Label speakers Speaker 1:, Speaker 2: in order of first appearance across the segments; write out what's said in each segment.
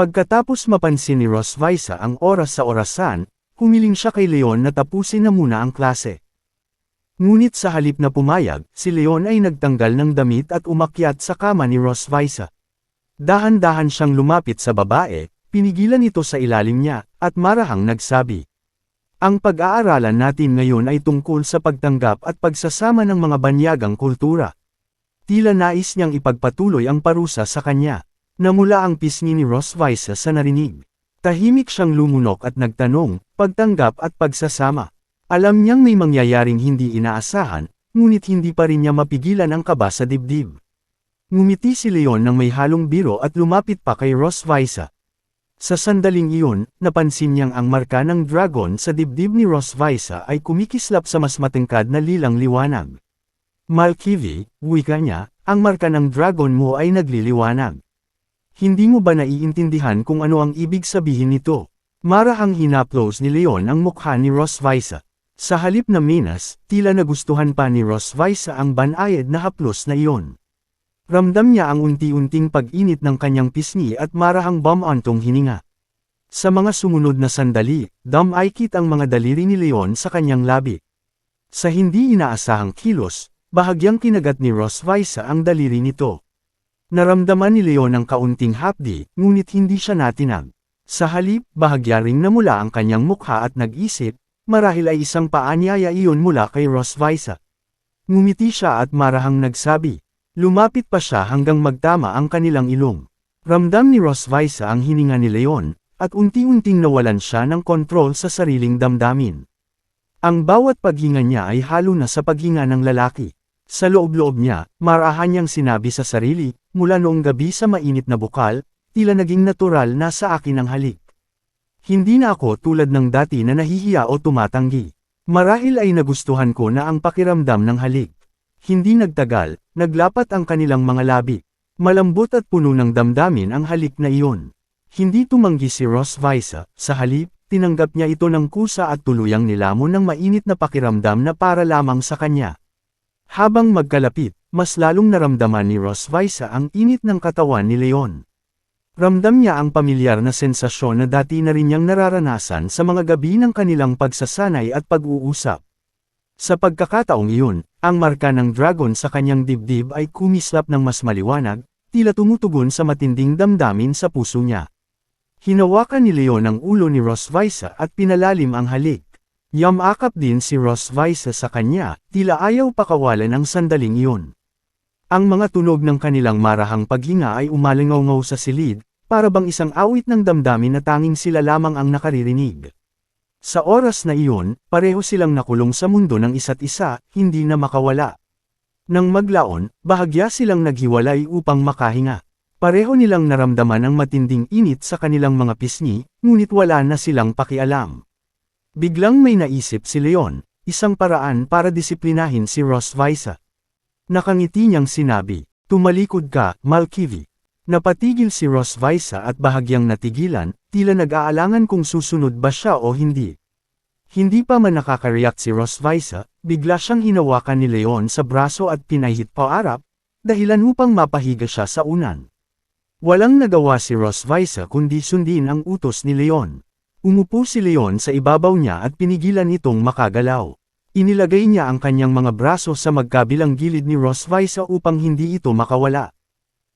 Speaker 1: Pagkatapos mapansin ni Rosvisa ang oras sa orasan, humiling siya kay Leon na tapusin na muna ang klase. Ngunit sa halip na pumayag, si Leon ay nagtanggal ng damit at umakyat sa kama ni Rosvisa. Dahan-dahan siyang lumapit sa babae, pinigilan ito sa ilalim niya, at marahang nagsabi. Ang pag-aaralan natin ngayon ay tungkol sa pagtanggap at pagsasama ng mga banyagang kultura. Tila nais niyang ipagpatuloy ang parusa sa kanya. Namula ang pisngi ni Rosvisa sa narinig. Tahimik siyang lumunok at nagtanong, pagtanggap at pagsasama. Alam niyang may mangyayaring hindi inaasahan, ngunit hindi pa rin niya mapigilan ang kaba sa dibdib. Ngumiti si Leon ng may halong biro at lumapit pa kay Rosvisa. Sa sandaling iyon, napansin niyang ang marka ng dragon sa dibdib ni Rosvisa ay kumikislap sa mas matengkad na lilang liwanag. Malkivi, wika niya, ang marka ng dragon mo ay nagliliwanag. Hindi mo ba naiintindihan kung ano ang ibig sabihin nito? Marahang hinaplos ni Leon ang mukha ni Rosvisa. Sa halip na minas, tila nagustuhan pa ni Rosvisa ang banayad na haplos na iyon. Ramdam niya ang unti-unting pag-init ng kanyang pisngi at marahang bumantong hininga. Sa mga sumunod na sandali, damaykit ang mga daliri ni Leon sa kanyang labi. Sa hindi inaasahang kilos, bahagyang kinagat ni Rosvisa ang daliri nito. Naramdaman ni Leon ang kaunting hapdi, ngunit hindi siya natinag. Sa halip, bahagya ring namula ang kanyang mukha at nag-isip, marahil ay isang paanyaya iyon mula kay Rosvisa. Ngumiti siya at marahang nagsabi. Lumapit pa siya hanggang magtama ang kanilang ilong. Ramdam ni Rosvisa ang hininga ni Leon, at unti-unting nawalan siya ng kontrol sa sariling damdamin. Ang bawat paghinga niya ay halo na sa paghinga ng lalaki. Sa loob-loob niya, marahan niyang sinabi sa sarili, mula noong gabi sa mainit na bukal, tila naging natural na sa akin ang halik. Hindi na ako tulad ng dati na nahihiya o tumatanggi. Marahil ay nagustuhan ko na ang pakiramdam ng halik. Hindi nagtagal, naglapat ang kanilang mga labi. Malambot at puno ng damdamin ang halik na iyon. Hindi tumanggi si Ross Visa, sa halip, tinanggap niya ito ng kusa at tuluyang nilamon ng mainit na pakiramdam na para lamang sa kanya. Habang magkalapit, mas lalong naramdaman ni Rosvisa ang init ng katawan ni Leon. Ramdam niya ang pamilyar na sensasyon na dati na rin niyang nararanasan sa mga gabi ng kanilang pagsasanay at pag-uusap. Sa pagkakataong iyon, ang marka ng dragon sa kanyang dibdib ay kumislap ng mas maliwanag, tila tumutugon sa matinding damdamin sa puso niya. Hinawakan ni Leon ang ulo ni Rosvisa at pinalalim ang halik. Yamakap din si Ross Vice sa kanya, tila ayaw pakawalan ang sandaling iyon. Ang mga tunog ng kanilang marahang paghinga ay umalingaw sa silid, para bang isang awit ng damdamin na tanging sila lamang ang nakaririnig. Sa oras na iyon, pareho silang nakulong sa mundo ng isa't isa, hindi na makawala. Nang maglaon, bahagya silang naghiwalay upang makahinga. Pareho nilang naramdaman ang matinding init sa kanilang mga pisngi, ngunit wala na silang pakialam. Biglang may naisip si Leon, isang paraan para disiplinahin si Ross Visa. Nakangiti niyang sinabi, tumalikod ka, Malkivi. Napatigil si Ross Visa at bahagyang natigilan, tila nag-aalangan kung susunod ba siya o hindi. Hindi pa man nakakareact si Ross Visa, bigla siyang hinawakan ni Leon sa braso at pinahit paarap, dahilan upang mapahiga siya sa unan. Walang nagawa si Ross Visa kundi sundin ang utos ni Leon. Umupo si Leon sa ibabaw niya at pinigilan itong makagalaw. Inilagay niya ang kanyang mga braso sa magkabilang gilid ni Rosvisa upang hindi ito makawala.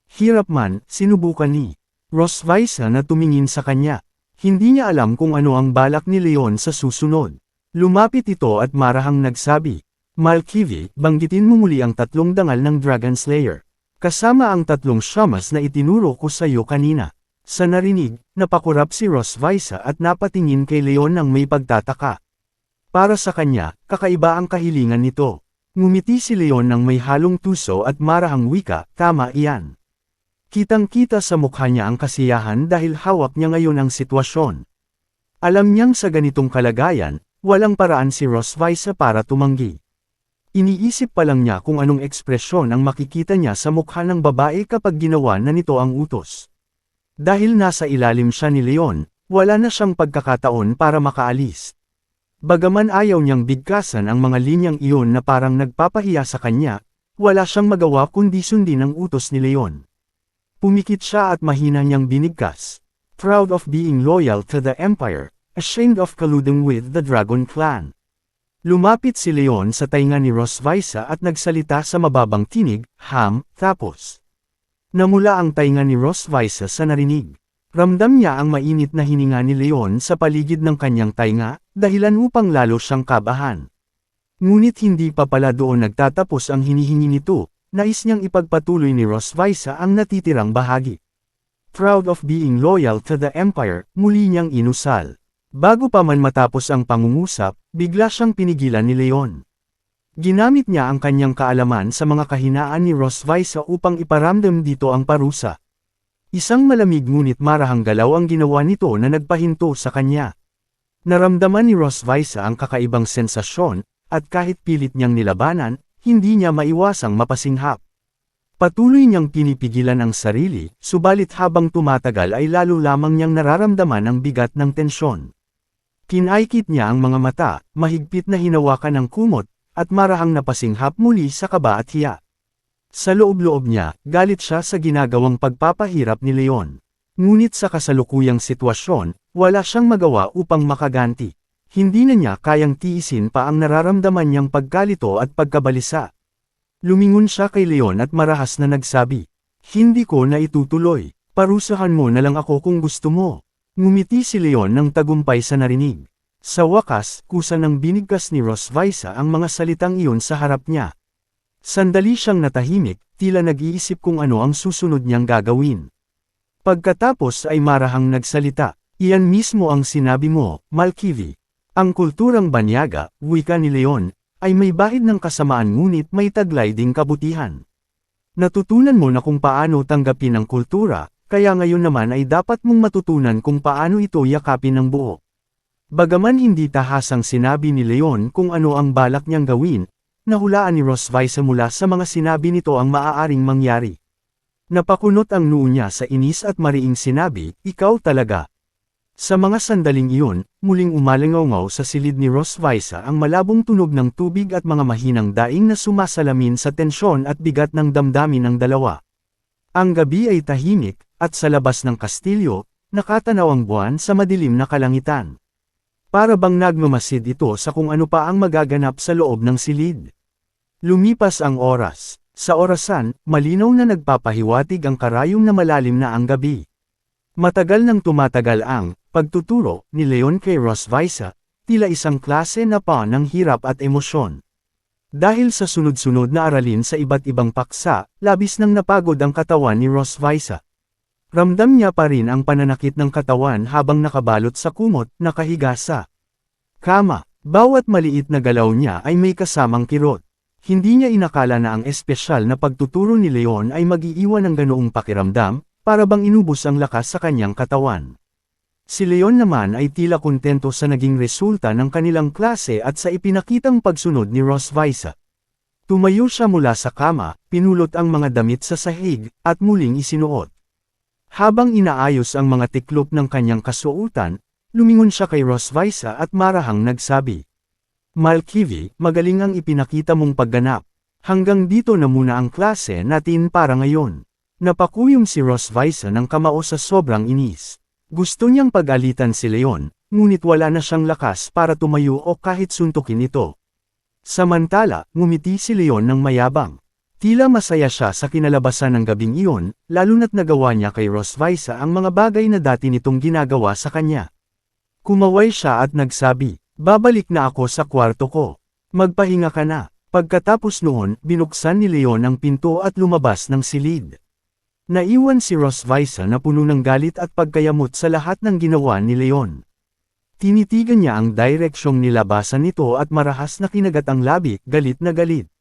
Speaker 1: Hirap man, sinubukan ni Rosvisa na tumingin sa kanya. Hindi niya alam kung ano ang balak ni Leon sa susunod. Lumapit ito at marahang nagsabi, Malkivi, banggitin mo muli ang tatlong dangal ng Dragon Slayer. Kasama ang tatlong shamas na itinuro ko sa iyo kanina. Sa narinig, napakurap si Rosvisa at napatingin kay Leon ng may pagtataka. Para sa kanya, kakaiba ang kahilingan nito. Ngumiti si Leon ng may halong tuso at marahang wika, tama iyan. Kitang-kita sa mukha niya ang kasiyahan dahil hawak niya ngayon ang sitwasyon. Alam niyang sa ganitong kalagayan, walang paraan si Rosvisa para tumanggi. Iniisip pa lang niya kung anong ekspresyon ang makikita niya sa mukha ng babae kapag ginawa na nito ang utos. Dahil nasa ilalim siya ni Leon, wala na siyang pagkakataon para makaalis. Bagaman ayaw niyang bigkasan ang mga linyang iyon na parang nagpapahiya sa kanya, wala siyang magawa kundi sundin ang utos ni Leon. Pumikit siya at mahina niyang binigkas. Proud of being loyal to the Empire, ashamed of colluding with the Dragon Clan. Lumapit si Leon sa tainga ni Rosvisa at nagsalita sa mababang tinig, ham, tapos. Namula ang tainga ni Rosvisa sa narinig. Ramdam niya ang mainit na hininga ni Leon sa paligid ng kanyang tainga, dahilan upang lalo siyang kabahan. Ngunit hindi pa pala doon nagtatapos ang hinihingi nito, nais niyang ipagpatuloy ni Rosvisa ang natitirang bahagi. Proud of being loyal to the Empire, muli niyang inusal. Bago pa man matapos ang pangungusap, bigla siyang pinigilan ni Leon. Ginamit niya ang kanyang kaalaman sa mga kahinaan ni Rosvisa upang iparamdam dito ang parusa. Isang malamig ngunit marahang galaw ang ginawa nito na nagpahinto sa kanya. Naramdaman ni Rosvisa ang kakaibang sensasyon, at kahit pilit niyang nilabanan, hindi niya maiwasang mapasinghap. Patuloy niyang pinipigilan ang sarili, subalit habang tumatagal ay lalo lamang niyang nararamdaman ang bigat ng tensyon. Kinaikit niya ang mga mata, mahigpit na hinawakan ng kumot, at marahang napasinghap muli sa kaba at hiya. Sa loob-loob niya, galit siya sa ginagawang pagpapahirap ni Leon. Ngunit sa kasalukuyang sitwasyon, wala siyang magawa upang makaganti. Hindi na niya kayang tiisin pa ang nararamdaman niyang pagkalito at pagkabalisa. Lumingon siya kay Leon at marahas na nagsabi, Hindi ko na itutuloy, parusahan mo na lang ako kung gusto mo. Ngumiti si Leon ng tagumpay sa narinig. Sa wakas, kusa ng binigkas ni Rosvisa ang mga salitang iyon sa harap niya. Sandali siyang natahimik, tila nag-iisip kung ano ang susunod niyang gagawin. Pagkatapos ay marahang nagsalita, iyan mismo ang sinabi mo, Malkivi. Ang kulturang banyaga, wika ni Leon, ay may bahid ng kasamaan ngunit may taglay ding kabutihan. Natutunan mo na kung paano tanggapin ang kultura, kaya ngayon naman ay dapat mong matutunan kung paano ito yakapin ng buo. Bagaman hindi tahasang sinabi ni Leon kung ano ang balak niyang gawin, nahulaan ni Rosvisa mula sa mga sinabi nito ang maaaring mangyari. Napakunot ang noo niya sa inis at mariing sinabi, ikaw talaga. Sa mga sandaling iyon, muling umalingaw sa silid ni Rosvisa ang malabong tunog ng tubig at mga mahinang daing na sumasalamin sa tensyon at bigat ng damdamin ng dalawa. Ang gabi ay tahimik, at sa labas ng kastilyo, nakatanaw ang buwan sa madilim na kalangitan. Para bang nagmamasid ito sa kung ano pa ang magaganap sa loob ng silid. Lumipas ang oras. Sa orasan, malinaw na nagpapahiwatig ang karayong na malalim na ang gabi. Matagal nang tumatagal ang pagtuturo ni Leon kay Rosvisa, tila isang klase na pa ng hirap at emosyon. Dahil sa sunod-sunod na aralin sa iba't ibang paksa, labis nang napagod ang katawan ni Rosvisa. Ramdam niya pa rin ang pananakit ng katawan habang nakabalot sa kumot, nakahiga sa kama. Bawat maliit na galaw niya ay may kasamang kirot. Hindi niya inakala na ang espesyal na pagtuturo ni Leon ay magiiwan ng ganoong pakiramdam, para bang inubos ang lakas sa kanyang katawan. Si Leon naman ay tila kontento sa naging resulta ng kanilang klase at sa ipinakitang pagsunod ni Rosvisa. Tumayo siya mula sa kama, pinulot ang mga damit sa sahig, at muling isinuot. Habang inaayos ang mga tiklop ng kanyang kasuotan, lumingon siya kay Rosvisa at marahang nagsabi. Malkivi, magaling ang ipinakita mong pagganap. Hanggang dito na muna ang klase natin para ngayon. Napakuyom si Rosvisa ng kamao sa sobrang inis. Gusto niyang pagalitan si Leon, ngunit wala na siyang lakas para tumayo o kahit suntukin ito. Samantala, ngumiti si Leon ng mayabang. Tila masaya siya sa kinalabasan ng gabing iyon, lalo na't nagawa niya kay Rosvisa ang mga bagay na dati nitong ginagawa sa kanya. Kumaway siya at nagsabi, babalik na ako sa kwarto ko. Magpahinga ka na. Pagkatapos noon, binuksan ni Leon ang pinto at lumabas ng silid. Naiwan si Rosvisa na puno ng galit at pagkayamot sa lahat ng ginawa ni Leon. Tinitigan niya ang direksyong nilabasan nito at marahas na kinagat ang labi, galit na galit.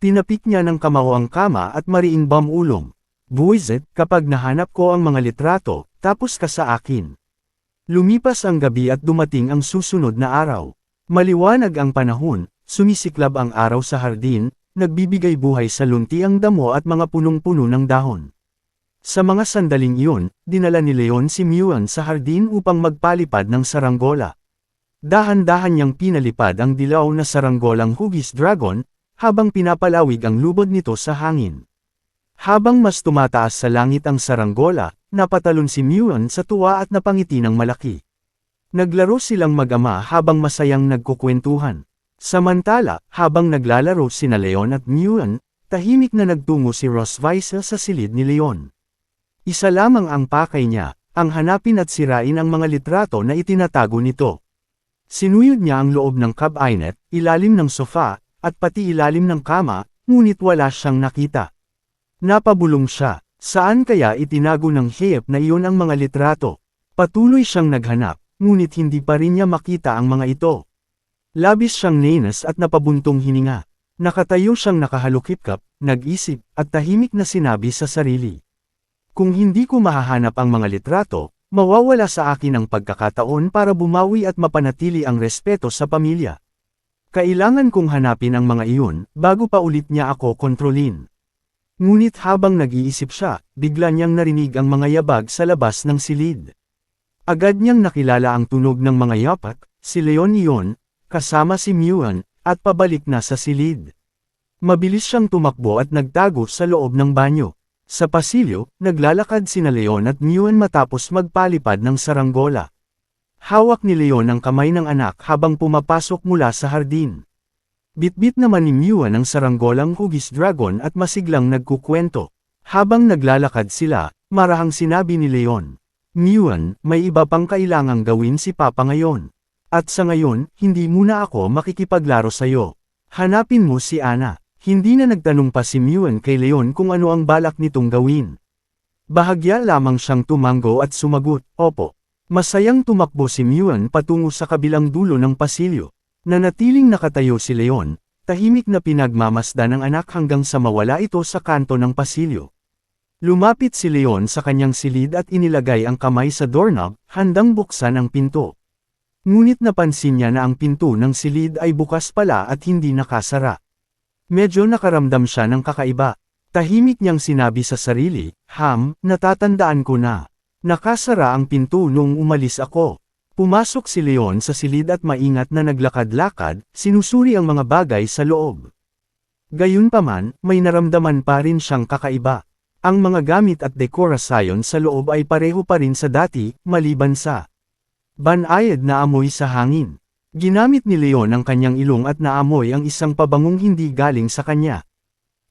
Speaker 1: Tinapik niya ng kamao ang kama at mariing bamulong. Buwizet, kapag nahanap ko ang mga litrato, tapos ka sa akin. Lumipas ang gabi at dumating ang susunod na araw. Maliwanag ang panahon, sumisiklab ang araw sa hardin, nagbibigay buhay sa lunti ang damo at mga punong-puno ng dahon. Sa mga sandaling iyon, dinala ni Leon si Muan sa hardin upang magpalipad ng saranggola. Dahan-dahan niyang pinalipad ang dilaw na saranggolang hugis dragon, habang pinapalawig ang lubod nito sa hangin. Habang mas tumataas sa langit ang saranggola, napatalon si Muon sa tuwa at napangiti ng malaki. Naglaro silang mag-ama habang masayang nagkukwentuhan. Samantala, habang naglalaro sina Leon at Muon, tahimik na nagtungo si Rosvice sa silid ni Leon. Isa lamang ang pakay niya, ang hanapin at sirain ang mga litrato na itinatago nito. Sinuyod niya ang loob ng cabinet, ilalim ng sofa, at pati ilalim ng kama, ngunit wala siyang nakita. Napabulong siya, saan kaya itinago ng hayop na iyon ang mga litrato? Patuloy siyang naghanap, ngunit hindi pa rin niya makita ang mga ito. Labis siyang nenas at napabuntong hininga. Nakatayo siyang nakahalukip-kap, nag-isip, at tahimik na sinabi sa sarili. Kung hindi ko mahahanap ang mga litrato, mawawala sa akin ang pagkakataon para bumawi at mapanatili ang respeto sa pamilya. Kailangan kong hanapin ang mga iyon, bago pa ulit niya ako kontrolin. Ngunit habang nag-iisip siya, bigla niyang narinig ang mga yabag sa labas ng silid. Agad niyang nakilala ang tunog ng mga yapak, si Leon iyon, kasama si Muan, at pabalik na sa silid. Mabilis siyang tumakbo at nagtago sa loob ng banyo. Sa pasilyo, naglalakad sina Leon at Muan matapos magpalipad ng saranggola. Hawak ni Leon ang kamay ng anak habang pumapasok mula sa hardin. Bitbit naman ni Muan ang saranggolang hugis dragon at masiglang nagkukwento. Habang naglalakad sila, marahang sinabi ni Leon. Muan, may iba pang kailangang gawin si Papa ngayon. At sa ngayon, hindi muna ako makikipaglaro sa'yo. Hanapin mo si Ana. Hindi na nagtanong pa si Muan kay Leon kung ano ang balak nitong gawin. Bahagya lamang siyang tumango at sumagot, Opo. Masayang tumakbo si Muan patungo sa kabilang dulo ng pasilyo. Nanatiling nakatayo si Leon, tahimik na pinagmamasdan ng anak hanggang sa mawala ito sa kanto ng pasilyo. Lumapit si Leon sa kanyang silid at inilagay ang kamay sa doorknob, handang buksan ang pinto. Ngunit napansin niya na ang pinto ng silid ay bukas pala at hindi nakasara. Medyo nakaramdam siya ng kakaiba. Tahimik niyang sinabi sa sarili, Ham, natatandaan ko na. Nakasara ang pinto nung umalis ako. Pumasok si Leon sa silid at maingat na naglakad-lakad, sinusuri ang mga bagay sa loob. Gayunpaman, may naramdaman pa rin siyang kakaiba. Ang mga gamit at dekorasyon sa loob ay pareho pa rin sa dati, maliban sa banayad na amoy sa hangin. Ginamit ni Leon ang kanyang ilong at naamoy ang isang pabangong hindi galing sa kanya.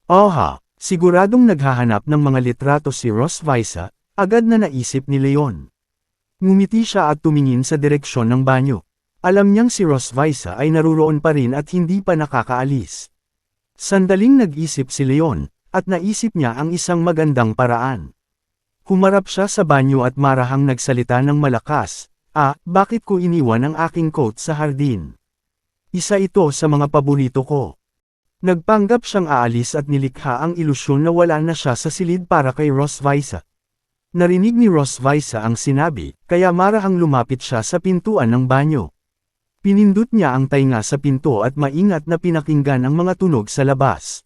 Speaker 1: Oha, siguradong naghahanap ng mga litrato si Ross Visa, agad na naisip ni Leon. Ngumiti siya at tumingin sa direksyon ng banyo. Alam niyang si Rosvisa ay naruroon pa rin at hindi pa nakakaalis. Sandaling nag-isip si Leon, at naisip niya ang isang magandang paraan. Humarap siya sa banyo at marahang nagsalita ng malakas, Ah, bakit ko iniwan ang aking coat sa hardin? Isa ito sa mga paborito ko. Nagpanggap siyang aalis at nilikha ang ilusyon na wala na siya sa silid para kay Rosvisa. Narinig ni Ross Visa ang sinabi, kaya marahang lumapit siya sa pintuan ng banyo. Pinindot niya ang tainga sa pinto at maingat na pinakinggan ang mga tunog sa labas.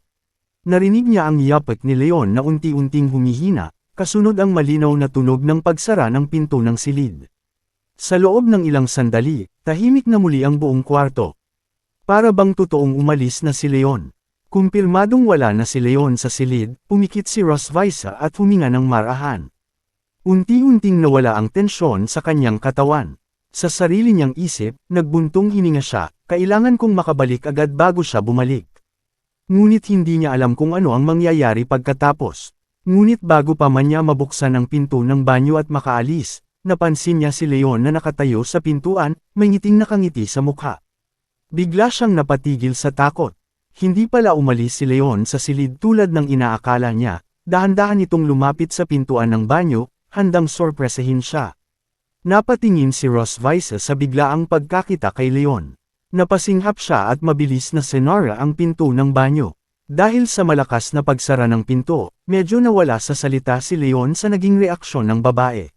Speaker 1: Narinig niya ang yapak ni Leon na unti-unting humihina, kasunod ang malinaw na tunog ng pagsara ng pinto ng silid. Sa loob ng ilang sandali, tahimik na muli ang buong kwarto. Para bang totoong umalis na si Leon. Kumpirmadong wala na si Leon sa silid, pumikit si Ross Visa at huminga ng marahan. Unti-unting nawala ang tensyon sa kanyang katawan. Sa sarili niyang isip, nagbuntong hininga siya, kailangan kong makabalik agad bago siya bumalik. Ngunit hindi niya alam kung ano ang mangyayari pagkatapos. Ngunit bago pa man niya mabuksan ang pinto ng banyo at makaalis, napansin niya si Leon na nakatayo sa pintuan, may ngiting nakangiti sa mukha. Bigla siyang napatigil sa takot. Hindi pala umalis si Leon sa silid tulad ng inaakala niya, dahan-dahan itong lumapit sa pintuan ng banyo, handang sorpresahin siya. Napatingin si Ross Visa sa biglaang pagkakita kay Leon. Napasinghap siya at mabilis na senara ang pinto ng banyo. Dahil sa malakas na pagsara ng pinto, medyo nawala sa salita si Leon sa naging reaksyon ng babae.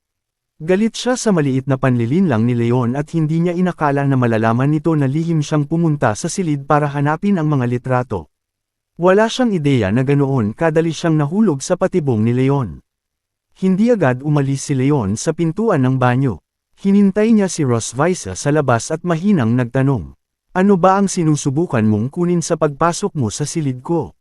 Speaker 1: Galit siya sa maliit na panlilin lang ni Leon at hindi niya inakala na malalaman nito na lihim siyang pumunta sa silid para hanapin ang mga litrato. Wala siyang ideya na ganoon kadali siyang nahulog sa patibong ni Leon. Hindi agad umalis si Leon sa pintuan ng banyo. Hinintay niya si Ross Visa sa labas at mahinang nagtanong. Ano ba ang sinusubukan mong kunin sa pagpasok mo sa silid ko?